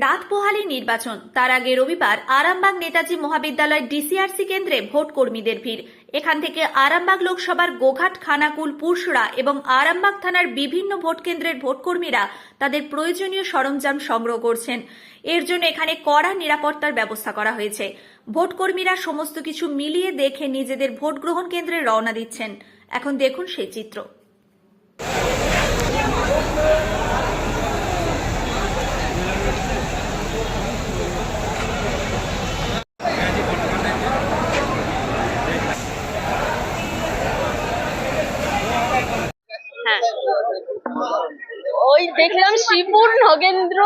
রাত পোহালি নির্বাচন, তার আগে রবিবার আরামবাগ নেতাজি মহাবিদ্যালয় ডিসিআরসি কেন্দ্রে ভোট কর্মীদের ভিড়। এখান থেকে আরামবাগ লোকসভার গোঘাট, খানাকুল পুরসুরা এবং আরামবাগ থানার বিভিন্ন ভোট কেন্দ্রের ভোটকর্মীরা তাদের প্রয়োজনীয় সরঞ্জাম সংগ্রহ করছেন। এর জন্য এখানে কড়া নিরাপত্তার ব্যবস্থা করা হয়েছে। ভোটকর্মীরা সমস্ত কিছু মিলিয়ে দেখে নিজেদের ভোট গ্রহণ কেন্দ্রে রওনা দিচ্ছেন। এখন দেখুন সেই চিত্র হ্যাঁ ওই দেখলাম শ্রীপুর নগেন্দ্র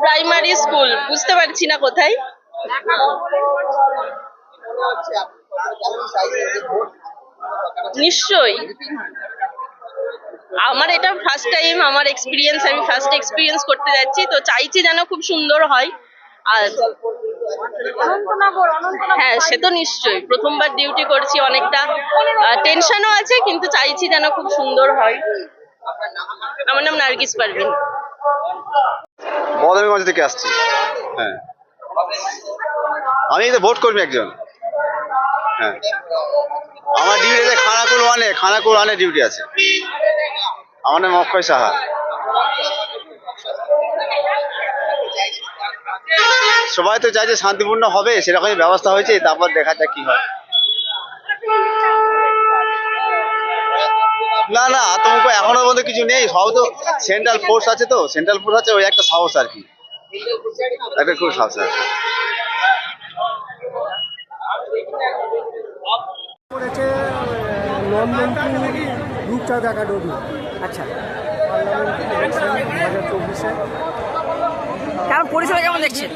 প্রাইমারি স্কুল বুঝতে পারছি না কোথায়। নিশ্চয়ই। আমার এটা ফার্স্ট টাইম আমার এক্সপিরিয়েন্স আমি ফার্স্ট এক্সপিরিয়েন্স করতে যাচ্ছি। তো চাইছি যেন খুব সুন্দর হয়। আর হ্যাঁ সে তো নিশ্চয়ই। প্রথমবার ডিউটি করছি অনেকটা। টেনশনও আছে, কিন্তু চাইছি যেন খুব সুন্দর হয়। আমার নাম নার্গিস পারভিন। থেকে আসছি। হ্যাঁ। আমি তো ভোট কর্মী একজন। হ্যাঁ। আমার আছে খানাকুল ওয়ানে খানাকুল ওয়ানে ডিউটি আছে। আমার নাম অক্ষয় সাহা। সবাই তো চাইছে শান্তিপূর্ণ হবে, সেরকমই ব্যবস্থা হয়েছে, তারপর দেখা যাক কি হয়। না না আতঙ্ক এখনও পর্যন্ত কিছু নেই। সব তো সেন্ট্রাল ফোর্স আছে তো সেন্ট্রাল ফোর্স আছে ওই একটা সাহস আর কি। একটা খুব সাহস রূপচাঁদ একাডেমি আচ্ছা। কেমন পরিষেবা কেমন দেখছেন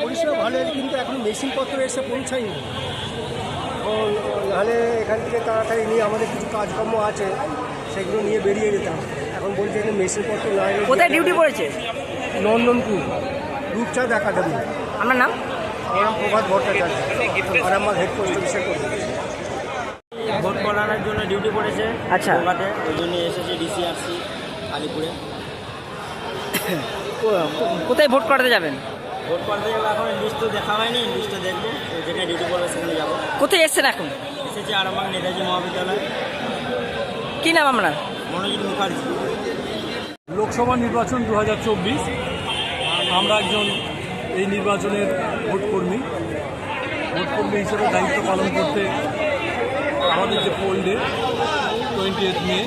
পরিষেবা ভালো কিন্তু এখন মেশিনপত্র এসে পৌঁছায়নি। নাহলে এখান থেকে তাড়াতাড়ি নিয়ে আমাদের কিছু কাজকর্ম আছে সেগুলো নিয়ে বেরিয়ে যেতাম। এখন বলছে যে মেশিনপত্র না কোথায় ডিউটি পড়েছে? নন্দনপুর রূপচাঁদ একাডেমি। আপনার নাম? আমার নাম প্রভাত ভট্টাচার্য। আর আমার হেড পোস্ট অফিসে করি ভোট করানোর জন্য ডিউটি পড়েছে আচ্ছা। কলকাতাতে ওই জন্য এসেছে ডিসিআরসি আলিপুরে। কোথায় ভোট করাতে যাবেন? ভোট যাব এখন লিস্ট তো দেখা হয়নি দেখব। ডিউটি সেখানে যাব। কোথায় এসছেন এখন? এসেছে আরামবাগ নেতাজি মহাবিদ্যালয়। কি নাম আপনার? মনোজিৎ মুখার্জি। লোকসভা নির্বাচন দু আমরা একজন এই নির্বাচনের ভোট ভোটকর্মী ভোটকর্মী হিসেবে দায়িত্ব পালন করতে আমাদের যে poll day twenty eight May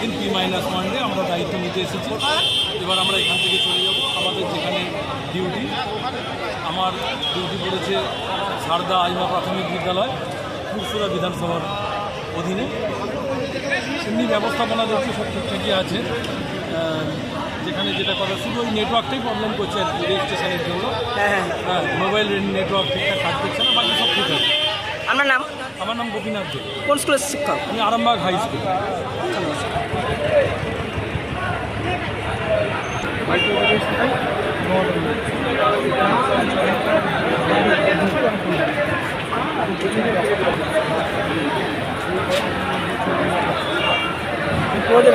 দিন পি মাইনাস ওয়ান আমরা দায়িত্ব নিতে এসেছি। এবার আমরা এখান থেকে চলে যাব। আমাদের যেখানে ডিউটি আমার ডিউটি পড়েছে সারদা আইমা প্রাথমিক বিদ্যালয় ফুরসুরা বিধানসভার অধীনে। এমনি ব্যবস্থাপনা দেখছি সব ঠিকঠাকই আছে যেখানে যেটা কথা শুধু ওই নেটওয়ার্কটাই প্রবলেম করছে আর কি রেজিস্ট্রেশনের জন্য। হ্যাঁ হ্যাঁ। হ্যাঁ মোবাইল নেটওয়ার্ক ঠিকঠাক কাজ করছে না বাকি সব ঠিক আছে আপনার নাম আমার নাম গোপীনাথ দে। কোন স্কুলের শিক্ষক? আমি আরামবাগ হাই স্কুল। প্রয়োজন